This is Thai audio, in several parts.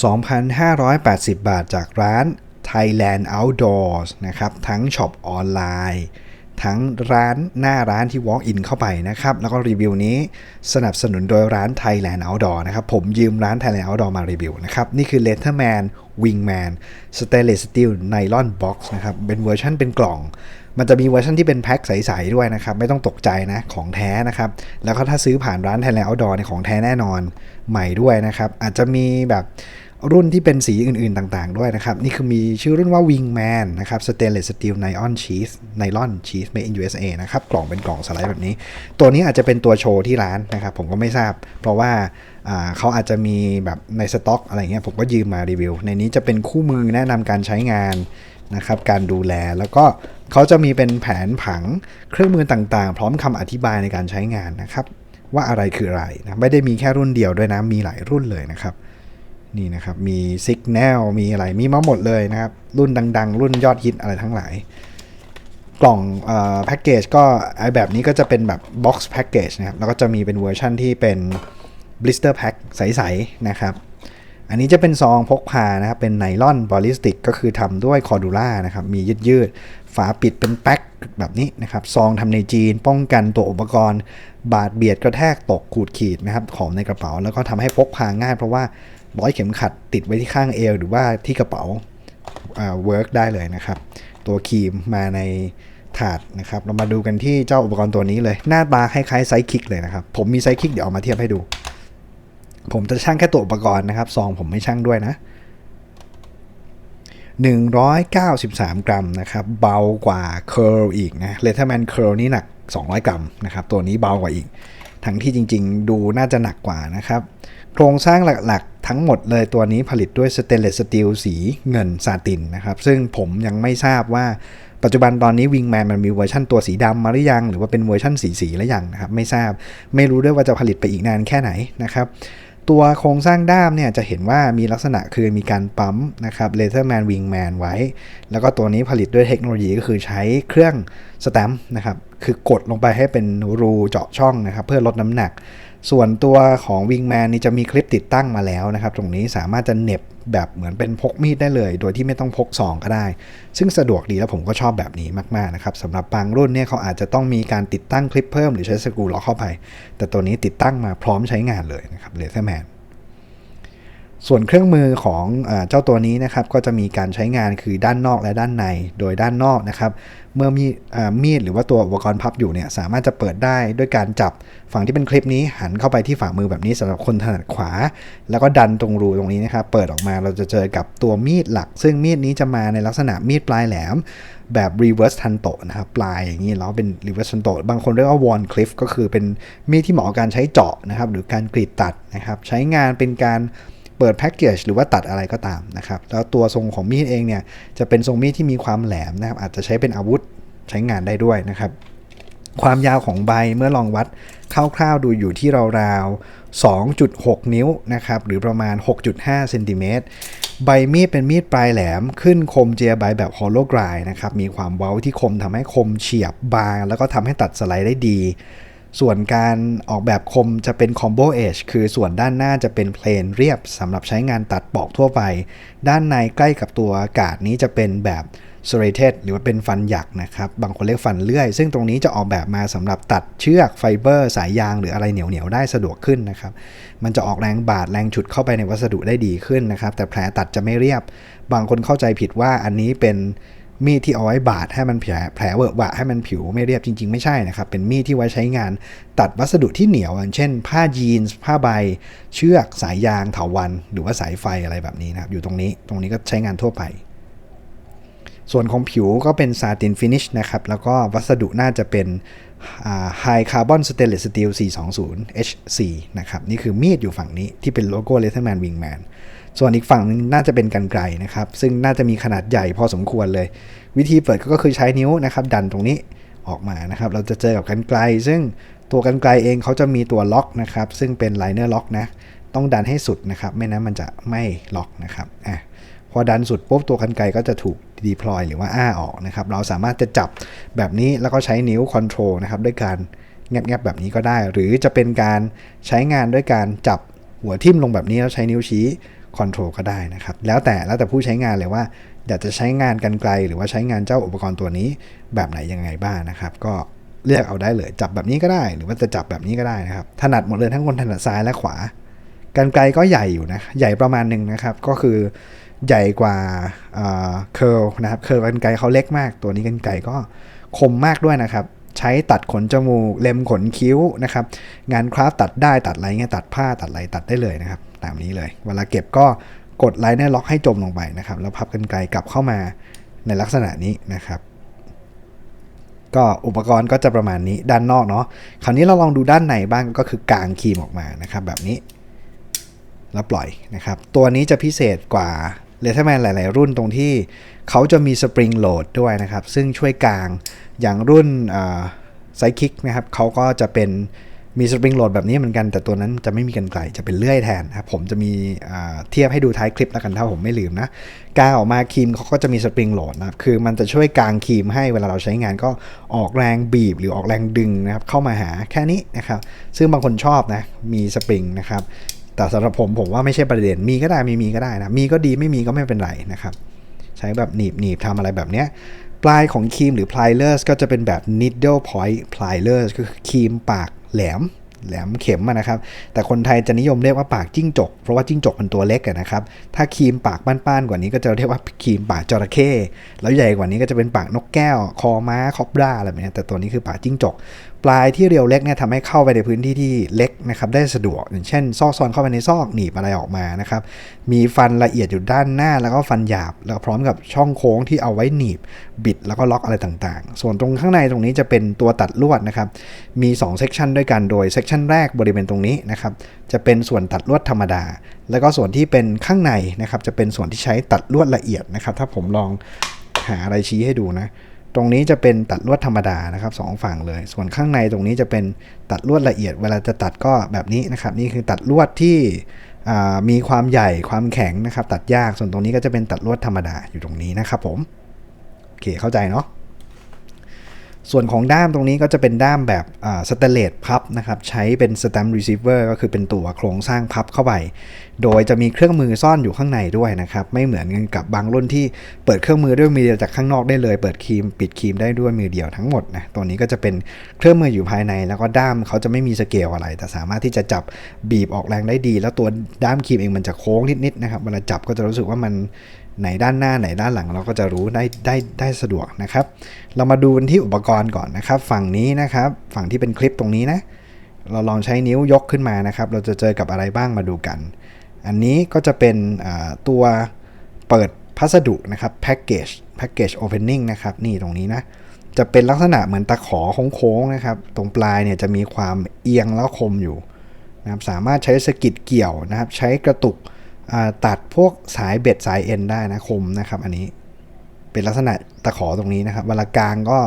2,580 บาทจากร้าน Thailand Outdoors นะครับ ทั้งช็อปออนไลน์ ทั้งร้านหน้าร้านที่ walk in เข้าไปนะครับ แล้วก็รีวิวนี้สนับสนุนโดยร้าน Thailand Outdoor นะครับ ผมยืมร้าน Thailand Outdoor มารีวิวนะครับ นี่คือ Letterman Wingman Stainless Steel Nylon Box นะครับ เป็นเวอร์ชันเป็นกล่อง มันจะมีเวอร์ชันที่เป็นแพ็คใส ๆ ด้วยนะครับ ไม่ต้องตกใจนะ ของแท้นะครับ แล้วก็ถ้าซื้อผ่านร้าน Thailand Outdoor ในของแท้แน่นอน ใหม่ด้วยนะครับ อาจจะมีแบบ รุ่นที่เป็นสีอื่นๆต่างๆด้วยนะครับ นี่คือมีชื่อรุ่นว่า Wingman นะครับ Stainless Steel Nylon Cheese Nylon Cheese Made in USA นะครับ กล่องเป็นกล่องสไลด์แบบนี้ ตัวนี้อาจจะเป็นตัวโชว์ที่ร้านนะครับ ผมก็ไม่ทราบ เพราะว่าเขาอาจจะมีแบบในสต็อกอะไรเงี้ย ผมก็ยืมมารีวิว ในนี้จะเป็นคู่มือแนะนำการใช้งานนะครับ การดูแล แล้วก็เขาจะมีเป็นแผนผังเครื่องมือต่างๆ พร้อมคำอธิบายในการใช้งานนะครับ ว่าอะไรคืออะไรนะ ไม่ได้มีแค่รุ่นเดียวด้วยนะ มีหลายรุ่นเลยนะครับ นี่นะครับ มี Signal มีอะไร มีมาหมดเลยนะครับ รุ่นดัง ๆ รุ่นยอดฮิตอะไรทั้งหลาย กล่องแพ็กเกจก็ไอแบบนี้ก็จะเป็นแบบ box package นะครับ แล้วก็จะมีเป็นเวอร์ชั่นที่เป็น blister pack ใส ๆ นะครับ อันนี้จะเป็นซองพกพานะครับ เป็นไนลอนบอลิสติกก็คือทำด้วยคอร์ดูล่านะครับ มียืดยืดๆ ฝาปิดเป็นแพ็คแบบนี้นะครับ ซองทำในจีน ป้องกันตัวอุปกรณ์ บาดเบียดกระแทกตกขูดขีดนะครับ ของในกระเป๋า แล้วก็ทำให้พกพาง่ายเพราะว่า ร้อยเข็มขัดติดไว้ที่ข้างเอวหรือว่าที่กระเป๋าเวิร์กได้เลยนะครับ ตัวครีมมาในถาดนะครับ เรามาดูกันที่เจ้าอุปกรณ์ตัวนี้เลย หน้าตาคล้ายๆไซส์คิกเลยนะครับ ผมมีไซส์คิกเดี๋ยวเอามาเทียบให้ดู ผมจะชั่งแค่ตัวอุปกรณ์นะครับ ซองผมไม่ชั่งด้วยนะ 193 กรัมนะครับ เบากว่า Curl อีกนะ Letterman Curl นี่หนัก 200 กรัมนะครับ ตัวนี้เบากว่าอีก ทั้งที่จริง ๆ ดูน่าจะหนักกว่านะครับ โครงสร้างหลัก ทั้งหมดเลยตัวนี้ผลิตด้วยสเตนเลสสตีลสีเงินซาตินนะครับ ซึ่งผมยังไม่ทราบว่าปัจจุบันตอนนี้วิงแมนมันมีเวอร์ชั่นตัวสีดำมาหรือยัง หรือว่าเป็นเวอร์ชั่นสีสีหรือยังนะครับ ไม่ทราบไม่รู้ด้วยว่าจะผลิตไปอีกนานแค่ไหนนะครับ ตัวโครงสร้างด้ามเนี่ยจะเห็นว่ามีลักษณะคือมีการปั๊มนะครับ Letterman Wingman ไว้ แล้วก็ตัวนี้ผลิตด้วยเทคโนโลยีก็คือใช้เครื่องสแตมป์นะครับ คือกดลงไปให้เป็นรูเจาะช่องนะครับ เพื่อลดน้ำหนัก ส่วนตัวของ Wingman นี่จะมีคลิปติดตั้งมาแล้วนะครับ ตรงนี้สามารถจะเน็บแบบเหมือนเป็นพกมีดได้เลย โดยที่ไม่ต้องพกซองก็ได้ ซึ่งสะดวกดีแล้วผมก็ชอบแบบนี้มากๆนะครับสำหรับบางรุ่นเนี่ยเขาอาจจะต้องมีการติดตั้งคลิปเพิ่มหรือใช้สกรูล็อกเข้าไป แต่ตัวนี้ติดตั้งมาพร้อมใช้งานเลยนะครับ Letterman ส่วนเครื่องมือของอเจ้าตัวนี้นะครับก็จะมีการใช้งานคือด้านนอกและด้านใน โดยด้านนอกนะครับ เมื่อมีอมีดหรือว่าตัวอุปกรณ์พับอยู่เนี่ยสามารถจะเปิดได้ด้วยการจับฝั่งที่เป็นคลิปนี้หันเข้าไปที่ฝ่ามือแบบนี้สำหรับคนถนัดขวา แล้วก็ดันตรงรูตรงนี้นะครับเปิดออกมาเราจะเจอกับตัวมีดหลัก ซึ่งมีดนี้จะมาในลักษณะมีดปลายแหลมแบบ reverse tanto นะครับปลายอย่างนี้แล้วเป็น reverse tanto บางคนเรียกว่า one cliff ก็คือเป็นมีดที่เหมาะกับการใช้เจาะนะครับหรือการกรีดตัดนะครับใช้งานเป็นการ เปิดแพ็กเกจหรือว่าตัดอะไรก็ตามนะครับ แล้วตัวทรงของมีดเองเนี่ยจะเป็นทรงมีดที่มีความแหลมนะครับ อาจจะใช้เป็นอาวุธใช้งานได้ด้วยนะครับ ความยาวของใบเมื่อลองวัดคร่าวๆดูอยู่ที่ราวๆ 2.6 นิ้วนะครับ หรือประมาณ 6.5เซนติเมตรใบมีดเป็นมีดปลายแหลมขึ้นคมเจียใบแบบฮอลโลกรายนะครับ มีความเว้าที่คมทำให้คมเฉียบบาง แล้วก็ทำให้ตัดสไลด์ได้ดี ส่วนการออกแบบคมจะเป็น combo edge คือส่วนด้านหน้าจะเป็นเพลนเรียบสำหรับใช้งานตัดปอกทั่วไป ด้านในใกล้กับตัวกาดนี้จะเป็นแบบ serrated หรือว่าเป็นฟันหยักนะครับ บางคนเรียกฟันเลื่อย ซึ่งตรงนี้จะออกแบบมาสำหรับตัดเชือกไฟเบอร์ สายยางหรืออะไรเหนียวๆได้สะดวกขึ้นนะครับ มันจะออกแรงบาดแรงฉุดเข้าไปในวัสดุได้ดีขึ้นนะครับ แต่แผลตัดจะไม่เรียบ บางคนเข้าใจผิดว่าอันนี้เป็น มีดที่เอาไว้บาดให้มันแผลแผลเวอะหวะให้มันผิวไม่เรียบจริง ๆ ไม่ใช่นะครับ เป็นมีดที่ไว้ใช้งาน ตัดวัสดุที่เหนียวอย่างเช่น ผ้ายีนส์ผ้าใบ เชือกสายยางเถาวัน หรือว่าสายไฟอะไรแบบนี้นะครับอยู่ตรงนี้ตรงนี้ก็ใช้งานทั่วไป ส่วนของผิวก็เป็นซาตินฟินิชนะครับ แล้วก็วัสดุน่าจะเป็น High Carbon Stainless Steel 420 H4 นะครับ นี่คือมีดอยู่ฝั่งนี้ที่เป็นโลโก้ Letterman Wingman ส่วนอีกฝั่งนึงน่าจะเป็นกันไกรนะครับ ซึ่งน่าจะมีขนาดใหญ่พอสมควรเลย วิธีเปิดก็คือใช้นิ้วนะครับ ดันตรงนี้ออกมานะครับ เราจะเจอกับกันไกรซึ่งตัวกันไกรเองเขาจะมีตัวล็อกนะครับ ซึ่งเป็นไลเนอร์ล็อกนะ ต้องดันให้สุดนะครับ ไม่นั้นมันจะไม่ล็อกนะครับอะ พอดันสุดปุ๊บตัวกันไกรก็จะถูกดีพลอยหรือว่าอ้าออกนะครับ เราสามารถจะจับแบบนี้แล้วก็ใช้นิ้วคอนโทรลนะครับด้วยการแงบๆแบบนี้ก็ได้ หรือจะเป็นการใช้งานด้วยการจับหัวทิ่มลงแบบนี้แล้วใช้นิ้วชี้คอนโทรลก็ได้นะครับ แล้วแต่แล้วแต่ผู้ใช้งานเลยว่าอยากจะใช้งานกันไกล หรือว่าใช้งานเจ้าอุปกรณ์ตัวนี้แบบไหนยังไงบ้างนะครับ ก็เลือกเอาได้เลยจับแบบนี้ก็ได้ หรือว่าจะจับแบบนี้ก็ได้นะครับถนัดหมดเลยทั้งคนถนัดซ้ายและขวา กันไกลก็ใหญ่อยู่นะ ใหญ่ประมาณหนึ่งนะครับ ก็คือใหญ่กว่าเคิร์ลนะครับ เคิร์ลกันไกลเขาเล็กมาก ตัวนี้กันไกลก็คมมากด้วยนะครับ ใช้ตัดขนจมูก เล็มขนคิ้วนะครับ งานคราฟตัดได้ตัดอะไรเงี้ยตัดผ้าตัดอะไรตัดได้เลยนะครับ ตามนี้เลย เวลาเก็บก็กดไลน์เนี่ยล็อกให้จมลงไปนะครับ แล้วพับกันไกลกลับเข้ามาในลักษณะนี้นะครับ ก็อุปกรณ์ก็จะประมาณนี้ด้านนอกเนาะ คราวนี้เราลองดูด้านในบ้างก็คือกางครีมออกมานะครับ แบบนี้ แล้วปล่อยนะครับ ตัวนี้จะพิเศษกว่าเลเทอร์แมนหลาย ๆ รุ่นตรงที่เขาจะมีสปริงโหลดด้วยนะครับ ซึ่งช่วยกางอย่างรุ่นไซคิกนะครับเขาก็จะเป็นมีสปริงโหลดแบบนี้เหมือนกัน แต่ตัวนั้นจะไม่มีกันไกลจะเป็นเลื่อยแทนครับผมจะมีเทียบให้ดูท้ายคลิปแล้วกันถ้าผมไม่ลืมนะกางออกมาครีมเขาก็จะมีสปริงโหลดนะครับคือมันจะช่วยกางครีมให้เวลาเราใช้งานก็ออกแรงบีบหรือออกแรงดึงนะครับเข้ามาหาแค่นี้นะครับซึ่งบางคนชอบนะมีสปริงนะครับ แต่สำหรับผมผมว่าไม่ใช่ประเด็นมีก็ได้ไม่มีก็ได้นะมีก็ดีไม่มีก็ไม่เป็นไรนะครับ ใช้แบบหนีบหนีบทำอะไรแบบเนี้ยปลายของครีมหรือ pliers ก็จะเป็นแบบ needle point pliers ก็คือครีมปากแหลมแหลมเข็มนะครับ แต่คนไทยจะนิยมเรียกว่าปากจิ้งจก เพราะว่าจิ้งจกมันตัวเล็กนะครับ ถ้าครีมปากป้านๆกว่านี้ก็จะเรียกว่าครีมปากจระเข้ แล้วใหญ่กว่านี้ก็จะเป็นปากนกแก้ว คอม้า คอบราอะไรแบบนี้แต่ตัวนี้คือปากจิ้งจก ปลายที่เรียวเล็กเนี่ยทำให้เข้าไปในพื้นที่ที่เล็กนะครับได้สะดวก อย่างเช่น ซอกซอนเข้าไปในซอกหนีบอะไรออกมานะครับมีฟันละเอียดอยู่ด้านหน้าแล้วก็ฟันหยาบ แล้วพร้อมกับช่องโค้งที่เอาไว้หนีบบิดแล้วก็ล็อกอะไรต่างๆ ส่วนตรงข้างในตรงนี้จะเป็นตัวตัดลวดนะครับมี2เซกชันด้วยกันโดยเซกชันแรกบริเวณตรงนี้นะครับจะเป็นส่วนตัดลวดธรรมดา แล้วก็ส่วนที่เป็นข้างในนะครับจะเป็นส่วนที่ใช้ตัดลวดละเอียดนะครับถ้าผมลองหาอะไรชี้ให้ดูนะ ตรงนี้จะเป็นตัดลวดธรรมดานะครับสองฝั่งเลย ส่วนข้างในตรงนี้จะเป็นตัดลวดละเอียด เวลาจะตัดก็แบบนี้นะครับ นี่คือตัดลวดที่มีความใหญ่ความแข็งนะครับ ตัดยากส่วนตรงนี้ก็จะเป็นตัดลวดธรรมดาอยู่ตรงนี้นะครับผมโอเคเข้าใจเนาะ ส่วนของด้ามตรงนี้ก็จะเป็นด้ามแบบสแตนเลสพับนะครับ ใช้เป็นสแตมป์รีเซิเวอร์ก็คือเป็นตัวโครงสร้างพับเข้าไป โดยจะมีเครื่องมือซ่อนอยู่ข้างในด้วยนะครับ ไม่เหมือนกันกับบางรุ่นที่เปิดเครื่องมือด้วยมือเดียวจากข้างนอกได้เลย เปิดครีมปิดครีมได้ด้วยมือเดียวทั้งหมดนะตัวนี้ก็จะเป็นเครื่องมืออยู่ภายใน แล้วก็ด้ามเขาจะไม่มีสเกลอะไร แต่สามารถที่จะจับบีบออกแรงได้ดี แล้วตัวด้ามครีมเองมันจะโค้งนิดๆนะครับเวลาจับก็จะรู้สึกว่ามัน ไหนด้านหน้าไหนด้านหลังเราก็จะรู้ได้ได้ได้สะดวกนะครับ เรามาดูที่อุปกรณ์ก่อนนะครับ ฝั่งนี้นะครับ ฝั่งที่เป็นคลิปตรงนี้นะ เราลองใช้นิ้วยกขึ้นมานะครับ เราจะเจอกับอะไรบ้างมาดูกัน อันนี้ก็จะเป็นตัวเปิดพัสดุนะครับแพ็กเกจแพ็กเกจโอเพนนิ่งนะครับนี่ตรงนี้นะจะเป็นลักษณะเหมือนตะขอโค้งๆนะครับ ตรงปลายเนี่ยจะมีความเอียงแล้วคมอยู่นะครับสามารถใช้สกิดเกี่ยวนะครับ ใช้กระตุก ตัดพวกสายเบ็ดสายเอ็นได้นะคมนะครับ อันนี้เป็นลักษณะตะขอตรงนี้นะครับเวลากลางก็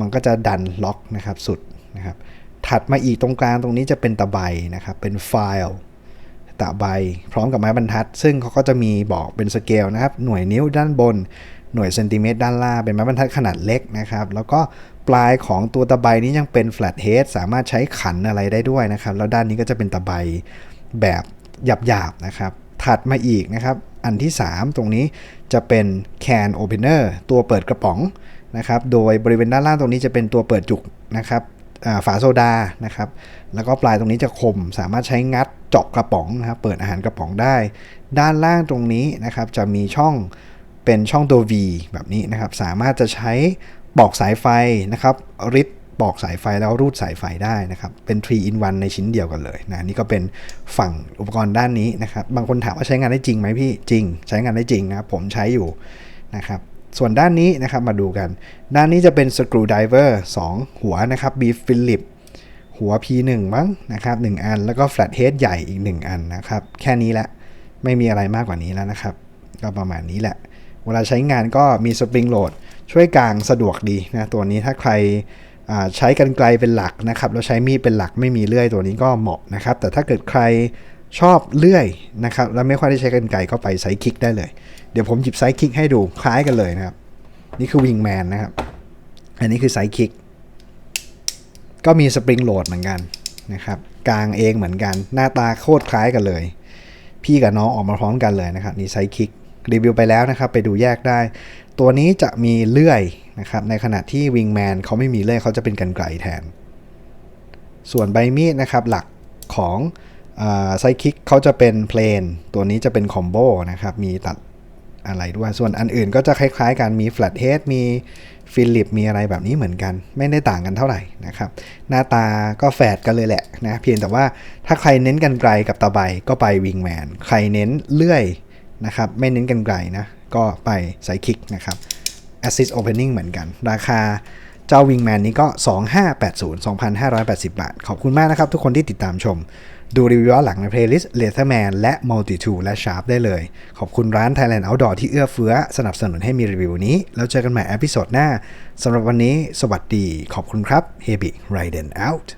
มันก็จะดันล็อกนะครับสุดนะครับ ถัดมาอีกตรงกลางตรงนี้จะเป็นตะไบนะครับ เป็นไฟล์ตะไบพร้อมกับไม้บรรทัด ซึ่งเขาก็จะมีบอกเป็นสเกลนะครับ หน่วยนิ้วด้านบน หน่วยเซนติเมตรด้านล่างเป็นไม้บรรทัดขนาดเล็กนะครับ แล้วก็ปลายของตัวตะไบนี้ยังเป็นแฟลตเฮดสามารถใช้ขันอะไรได้ด้วยนะครับ แล้วด้านนี้ก็จะเป็นตะไบแบบหยาบๆนะครับ ถัดมาอีกนะครับ อันที่ 3 ตรงนี้จะเป็น can opener ตัวเปิดกระป๋องนะครับ โดยบริเวณด้านล่างตรงนี้จะเป็นตัวเปิดจุกนะครับฝาโซดานะครับ แล้วก็ปลายตรงนี้จะคม สามารถใช้งัดเจาะกระป๋องนะครับ เปิดอาหารกระป๋องได้ ด้านล่างตรงนี้นะครับจะมีช่องเป็นช่องตัว V แบบนี้นะครับ สามารถจะใช้ปอกสายไฟนะครับริด ปอกสายไฟแล้วรูดสายไฟได้นะครับ เป็น 3 in 1 ในชิ้นเดียวกันเลยนะนี่ก็เป็นฝั่งอุปกรณ์ด้านนี้นะครับ บางคนถามว่าใช้งานได้จริงไหมพี่จริง ใช้งานได้จริงนะครับผมใช้อยู่นะครับส่วนด้านนี้นะครับมาดูกัน ด้านนี้จะเป็นสกรูไดเวอร์2หัวนะครับบีฟฟิลิปหัว P1 มั้งนะครับ1อัน แล้วก็แฟลตเฮดใหญ่อีก 1 อันนะครับ แค่นี้แหละ ไม่มีอะไรมากกว่านี้แล้วนะครับ ก็ประมาณนี้แหละ เวลาใช้งานก็มีสปริงโหลดช่วยกางสะดวกดีนะ ตัวนี้ถ้าใคร ใช้กันไกลเป็นหลักนะครับแล้วใช้มีดเป็นหลักไม่มีเลื่อยตัวนี้ก็เหมาะนะครับ แต่ถ้าเกิดใครชอบเลื่อยนะครับแล้วไม่ค่อยได้ใช้กันไกลก็ไปไซคิกได้เลย เดี๋ยวผมหยิบไซคิกให้ดูคล้ายกันเลยนะครับนี่คือวิงแมนนะครับ อันนี้คือไซคิกก็มีสปริงโหลดเหมือนกันนะครับกลางเองเหมือนกัน หน้าตาโคตรคล้ายกันเลย พี่กับน้องออกมาพร้อมกันเลยนะครับนี่ไซคิก รีวิวไปแล้วนะครับ ไปดูแยกได้ ตัวนี้จะมีเลื่อยนะครับ ในขณะที่วิงแมนเขาไม่มีเลื่อยเขาจะเป็นกันไกลแทน ส่วนใบมีดนะครับ หลักของไซคิกเขาจะเป็นเพลน ตัวนี้จะเป็นคอมโบนะครับ มีตัดอะไรด้วย ส่วนอันอื่นก็จะคล้ายๆกัน มีแฟลตเฮดมีฟิลิป มีอะไรแบบนี้เหมือนกัน ไม่ได้ต่างกันเท่าไหร่นะครับ หน้าตาก็แฝดกันเลยแหละนะ เพียงแต่ว่าถ้าใครเน้นกันไกลกับตะไบก็ไปวิงแมน ใครเน้นเลื่อย นะครับ ไม่เน้นกันไกลนะ ก็ไปไซคิกนะครับ Assist Opening เหมือนกัน ราคาเจ้า Wingman นี้ก็ 2580 2,580 บาท ขอบคุณมากนะครับ ทุกคนที่ติดตามชม ดูรีวิวหลังใน playlist Leatherman และ Multitool และ Sharp ได้เลย ขอบคุณร้าน Thailand Outdoor ที่เอื้อเฟื้อ สนับสนุนให้มีรีวิวนี้ แล้วเจอกันใหม่อพิโซดหน้าสำหรับวันนี้ สวัสดี ขอบคุณครับ Hebi Raiden out